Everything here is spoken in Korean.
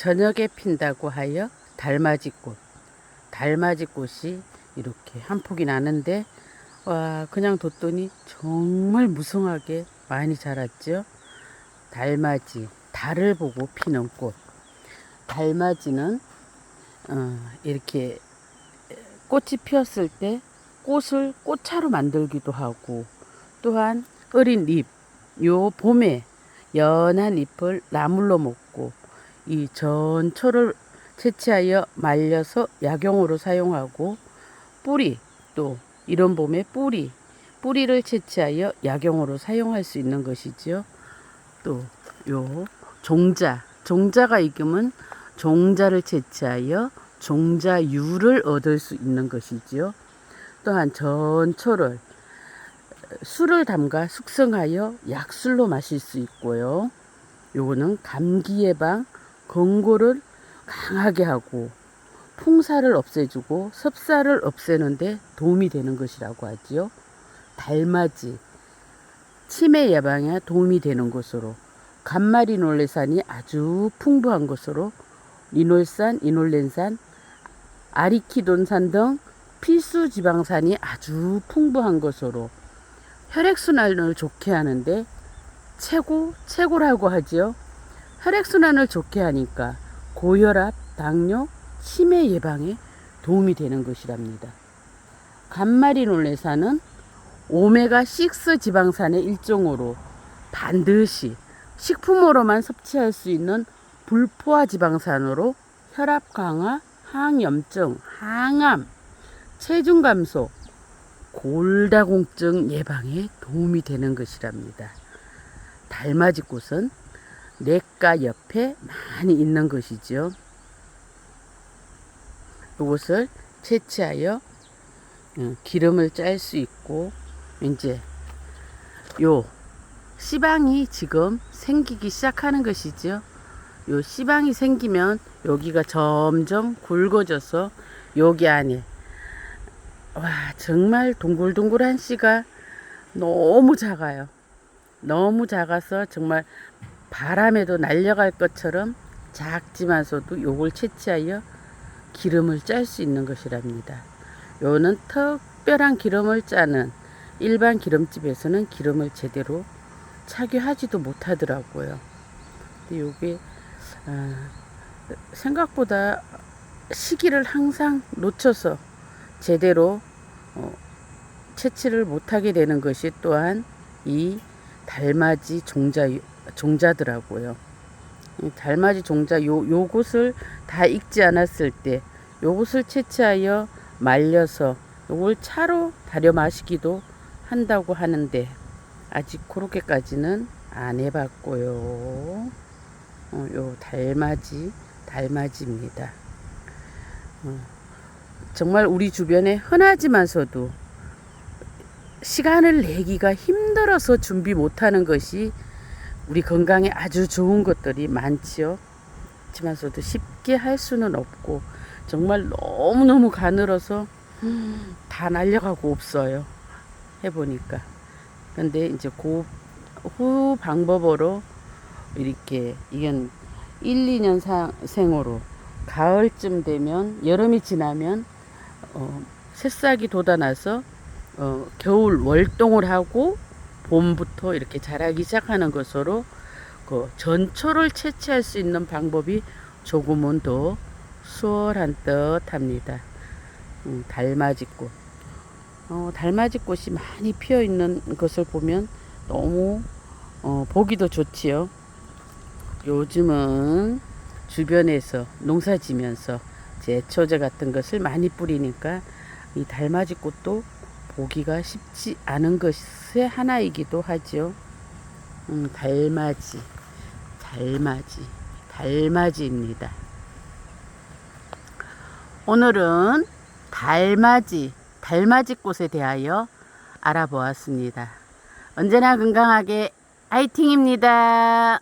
저녁에 핀다고 하여 달맞이꽃. 달맞이꽃이 이렇게 한 폭이 나는데 와 그냥 뒀더니 정말 무성하게 많이 자랐죠. 달맞이 달을 보고 피는 꽃. 달맞이는 어, 이렇게 꽃이 피었을 때 꽃을 꽃차로 만들기도 하고 또한 어린 잎, 요 봄에 연한 잎을 나물로 먹고 이 전초를 채취하여 말려서 약용으로 사용하고 뿌리 또 이런 봄에 뿌리 뿌리를 채취하여 약용으로 사용할 수 있는 것이지요. 또 요 종자 종자가 익으면 종자를 채취하여 종자유를 얻을 수 있는 것이지요. 또한 전초를 술을 담가 숙성하여 약술로 마실 수 있고요. 요거는 감기 예방, 건고를 강하게 하고 풍사를 없애주고 섭사를 없애는데 도움이 되는 것이라고 하지요. 달맞이, 치매 예방에 도움이 되는 것으로 감마리놀레산이 아주 풍부한 것으로 리놀산, 이놀렌산, 아리키돈산 등 필수 지방산이 아주 풍부한 것으로 혈액순환을 좋게 하는데 최고, 최고라고 하지요. 혈액순환을 좋게 하니까 고혈압, 당뇨, 치매 예방에 도움이 되는 것이랍니다. 감마리놀레산은 오메가6 지방산의 일종으로 반드시 식품으로만 섭취할 수 있는 불포화 지방산으로 혈압 강화, 항염증, 항암, 체중 감소, 골다공증 예방에 도움이 되는 것이랍니다. 달맞이꽃은 냇가 옆에 많이 있는 것이지요. 이것을 채취하여 어, 기름을 짤 수 있고 이제 요 씨방이 지금 생기기 시작하는 것이죠. 요 씨방이 생기면 여기가 점점 굵어져서 여기 안에 와 정말 동글동글한 씨가 너무 작아요. 너무 작아서 정말 바람에도 날려갈 것처럼 작지만서도 요걸 채취하여 기름을 짤 수 있는 것이랍니다. 요는 특별한 기름을 짜는 일반 기름집에서는 기름을 제대로 착유하지도 못하더라고요. 근데 요게 아, 생각보다 시기를 항상 놓쳐서 제대로 어, 채취를 못하게 되는 것이 또한 이 달맞이 종자 종자더라고요. 이 달맞이 종자 요 요것을 다 익지 않았을 때 요것을 채취하여 말려서 요걸 차로 달여 마시기도 한다고 하는데 아직 그렇게까지는 안 해봤고요. 어, 요 달맞이 달맞이입니다. 어, 정말 우리 주변에 흔하지만서도 시간을 내기가 힘들어서 준비 못하는 것이 우리 건강에 아주 좋은 것들이 많지요. 하지만서도 쉽게 할 수는 없고 정말 너무너무 가늘어서 다 날려가고 없어요. 해보니까. 근데 이제 그 후 방법으로 이렇게 이건 1, 2년 사, 생으로 가을쯤 되면 여름이 지나면 어, 새싹이 돋아나서 어, 겨울 월동을 하고 봄부터 이렇게 자라기 시작하는 것으로 그 전초를 채취할 수 있는 방법이 조금은 더 수월한 듯 합니다. 음, 달맞이꽃. 어, 달맞이꽃이 많이 피어 있는 것을 보면 너무 어, 보기도 좋지요. 요즘은 주변에서 농사 지면서 제초제 같은 것을 많이 뿌리니까 이 달맞이꽃도 보기가 쉽지 않은 것의 하나이기도 하죠. 음, 달맞이, 달맞이, 달맞이입니다. 오늘은 달맞이, 달맞이 꽃에 대하여 알아보았습니다. 언제나 건강하게 화이팅입니다.